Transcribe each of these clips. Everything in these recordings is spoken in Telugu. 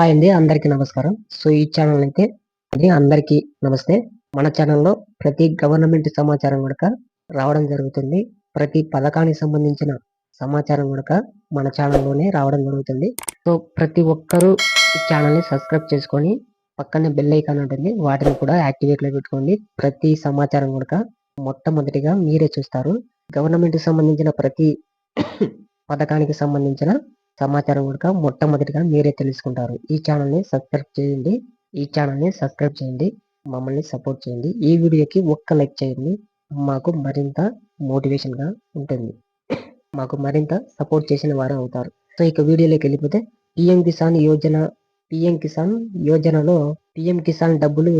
హాయ్ అండి అందరికీ నమస్కారం. సో ఈ ఛానల్ అయితే అది అందరికీ నమస్తే. మన ఛానల్లో ప్రతి గవర్నమెంట్ సమాచారం కూడా రావడం జరుగుతుంది. ప్రతి పథకానికి సంబంధించిన సమాచారం కూడా మన ఛానల్లోనే రావడం జరుగుతుంది. సో ప్రతి ఒక్కరూ ఈ ఛానల్ని సబ్స్క్రైబ్ చేసుకొని పక్కనే బెల్ ఐకాన్ ఉంటుంది. వాటిని కూడా యాక్టివేట్లో పెట్టుకోండి. ప్రతి సమాచారం కూడా మొట్టమొదటిగా మీరే చూస్తారు. గవర్నమెంట్ సంబంధించిన ప్రతి పథకానికి సంబంధించిన సమాచారం కనుక మొట్టమొదటిగా మీరే తెలుసుకుంటారు. ఈ ఛానల్ని సబ్స్క్రైబ్ చేయండి. ఈ ఛానల్ని సబ్స్క్రైబ్ చేయండి. మమ్మల్ని సపోర్ట్ చేయండి. ఈ వీడియోకి ఒక్క లైక్ చేయండి. మాకు మరింత మోటివేషన్గా ఉంటుంది. మాకు మరింత సపోర్ట్ చేసిన వారు అవుతారు. సో ఇక వీడియోలోకి వెళ్ళిపోతే పిఎం కిసాన్ యోజన పిఎం కిసాన్ యోజనలో పిఎం కిసాన్ డబ్బులు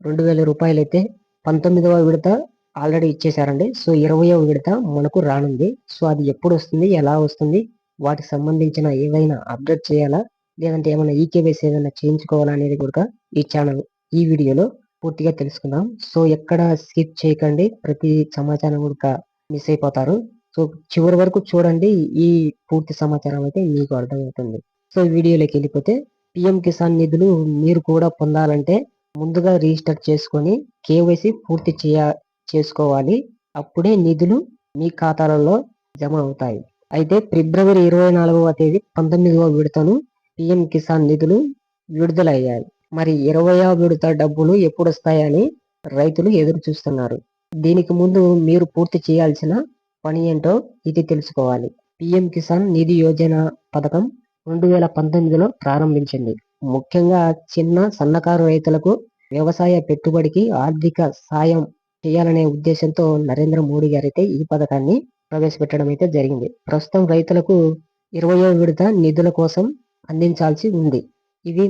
రెండు వేల రూపాయలు అయితే పంతొమ్మిదవ విడత ఆల్రెడీ ఇచ్చేసారండి సో ఇరవయవ విడత మనకు రానుంది. సో అది ఎప్పుడు వస్తుంది? ఎలా వస్తుంది? వాటికి సంబంధించిన ఏవైనా అప్డేట్ చేయాలా? లేదంటే ఏమైనా ఈకేవైస్ ఏదైనా చేయించుకోవాలా అనేది కూడా ఈ ఛానల్ ఈ వీడియోలో పూర్తిగా తెలుసుకుందాం. సో ఎక్కడ స్కిప్ చేయకండి. ప్రతి సమాచారం కూడా మిస్ అయిపోతారు. సో చివరి వరకు చూడండి. ఈ పూర్తి సమాచారం అయితే మీకు అర్థమవుతుంది. సో వీడియోలోకి వెళ్ళిపోతే పిఎం కిసాన్ నిధులు మీరు కూడా పొందాలంటే ముందుగా రిజిస్టర్ చేసుకొని కేవైసీ పూర్తి చేయ చేసుకోవాలి. అప్పుడే నిధులు మీ ఖాతాలలో జమ అవుతాయి. అయితే ఫిబ్రవరి ఇరవై నాలుగవ తేదీ పంతొమ్మిదవ విడతను పిఎం కిసాన్ నిధులు విడుదలయ్యాయి. మరి ఇరవయవ విడత డబ్బులు ఎప్పుడు వస్తాయని రైతులు ఎదురు చూస్తున్నారు దీనికి ముందు మీరు పూర్తి చేయాల్సిన పని ఏంటో ఇది తెలుసుకోవాలి. పిఎం కిసాన్ నిధి యోజన పథకం రెండు వేల పంతొమ్మిదిలో ప్రారంభించింది. ముఖ్యంగా చిన్న సన్నకారు రైతులకు వ్యవసాయ పెట్టుబడికి ఆర్థిక సాయం చేయాలనే ఉద్దేశంతో నరేంద్ర మోడీ గారైతే ఈ పథకాన్ని ప్రవేశపెట్టడం అయితే జరిగింది. ప్రస్తుతం రైతులకు ఇరవయో విడత నిధుల కోసం అందించాల్సి ఉంది. ఇవి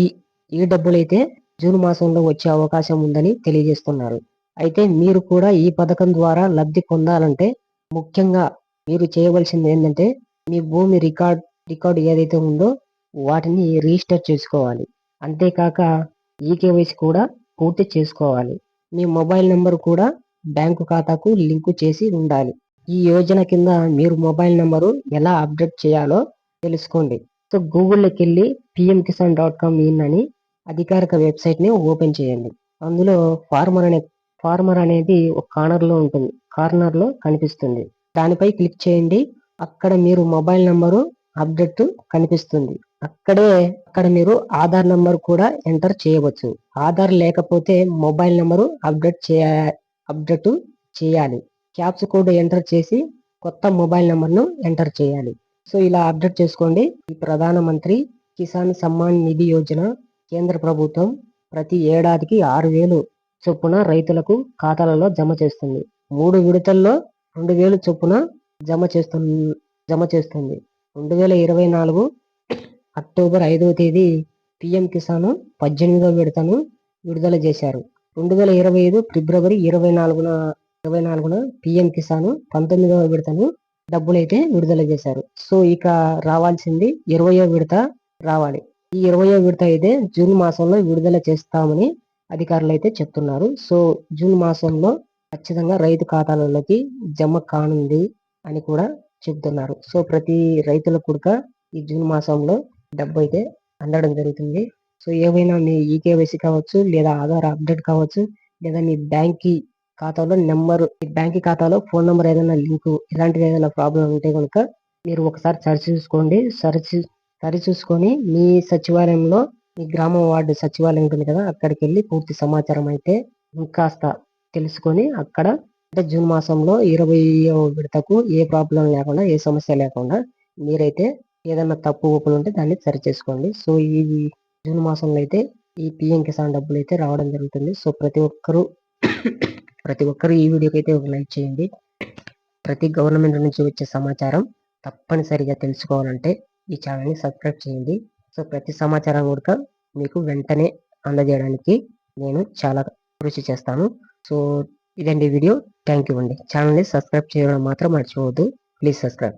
ఈ ఈ డబ్బులైతే జూన్ మాసంలో వచ్చే అవకాశం ఉందని తెలియజేస్తున్నారు. అయితే మీరు కూడా ఈ పథకం ద్వారా లబ్ధి పొందాలంటే ముఖ్యంగా మీరు చేయవలసింది ఏంటంటే మీ భూమి రికార్డ్ రికార్డు ఏదైతే ఉందో వాటిని రిజిస్టర్ చేసుకోవాలి. అంతేకాక ఈకేవైసీ కూడా పూర్తి చేసుకోవాలి. మీ మొబైల్ నెంబర్ కూడా బ్యాంకు ఖాతాకు లింకు చేసి ఉండాలి. ఈ యోజన కింద మీరు మొబైల్ నంబరు ఎలా అప్డేట్ చేయాలో తెలుసుకోండి. సో గూగుల్లోకి వెళ్ళి PM Kisan dot com in అని అధికారిక వెబ్సైట్ని ఓపెన్ చేయండి. అందులో ఫార్మర్ అనే ఫార్మర్ అనేది ఒక కార్నర్లో ఉంటుంది. కార్నర్లో కనిపిస్తుంది. దానిపై క్లిక్ చేయండి. అక్కడ మీరు మొబైల్ నంబరు అప్డేట్ కనిపిస్తుంది. అక్కడే అక్కడ మీరు ఆధార్ నంబర్ కూడా ఎంటర్ చేయవచ్చు. ఆధార్ లేకపోతే మొబైల్ నంబరు అప్డేట్ చేయ అప్డేట్ చేయాలి. క్యాప్స్ కోడ్ ఎంటర్ చేసి కొత్త మొబైల్ నెంబర్ను ఎంటర్ చేయాలి. సో ఇలా అప్డేట్ చేసుకోండి. ఈ ప్రధానమంత్రి కిసాన్ సమ్మాన్ నిధి యోజన కేంద్ర ప్రభుత్వం ప్రతి ఏడాదికి ఆరు వేలు చొప్పున రైతులకు ఖాతాలలో జమ చేస్తుంది. మూడు విడతల్లో రెండు వేలు చొప్పున జమ చేస్తు జమ చేస్తుంది. రెండు వేల ఇరవై నాలుగు అక్టోబర్ ఐదవ తేదీ పిఎం కిసాన్ పద్దెనిమిదవ విడతను విడుదల చేశారు. రెండు వేల ఇరవై ఐదు ఫిబ్రవరి ఇరవై నాలుగున ఇరవై నాలుగున పిఎం కిసాన్ పంతొమ్మిదవ విడతను డబ్బులైతే విడుదల చేశారు. సో ఇక రావాల్సింది ఇరవయో విడత రావాలి. ఈ ఇరవయో విడత అయితే జూన్ మాసంలో విడుదల చేస్తామని అధికారులు అయితే చెప్తున్నారు. సో జూన్ మాసంలో ఖచ్చితంగా రైతు ఖాతాలలోకి జమ కానుంది అని కూడా చెబుతున్నారు సో ప్రతి రైతులకు కూడా ఈ జూన్ మాసంలో డబ్బు అయితే అందడం జరుగుతుంది. సో ఏవైనా మీ ఈకేవైసీ కావచ్చు లేదా ఆధార్ అప్డేట్ కావచ్చు లేదా మీ బ్యాంక్ ఖాతాలో నెంబర్ బ్యాంక్ ఖాతాలో ఫోన్ నెంబర్ ఏదైనా లింక్ ఇలాంటిది ఏదైనా ప్రాబ్లం ఉంటే కనుక మీరు ఒకసారి సరి చూసుకోండి. సరి సరి చూసుకొని మీ సచివాలయంలో మీ గ్రామ వార్డు సచివాలయం ఉంటుంది కదా అక్కడికి వెళ్ళి పూర్తి సమాచారం అయితే ఇంకాస్త తెలుసుకొని అక్కడ అంటే జూన్ మాసంలో ఇరవై విడతకు ఏ ప్రాబ్లం లేకుండా ఏ సమస్య లేకుండా మీరైతే ఏదైనా తప్పు ఒప్పులు ఉంటే దాన్ని సరి చేసుకోండి. సో ఈ జూన్ మాసంలో అయితే ఈ పిఎం కిసాన్ డబ్బులు అయితే రావడం జరుగుతుంది. సో ప్రతి ఒక్కరూ ప్రతి ఒక్కరు ఈ వీడియోకి అయితే ఒక లైక్ చేయండి. ప్రతి గవర్నమెంట్ నుంచి వచ్చే సమాచారం తప్పనిసరిగా తెలుసుకోవాలంటే ఈ ఛానల్ని సబ్స్క్రైబ్ చేయండి. సో ప్రతి సమాచారం కూడా మీకు వెంటనే అందజేయడానికి నేను చాలా కృషి చేస్తాను. సో ఇదండి వీడియో. థ్యాంక్ యూ అండి. ఛానల్ని సబ్స్క్రైబ్ చేయడం మాత్రం మర్చిపోవద్దు. Please subscribe.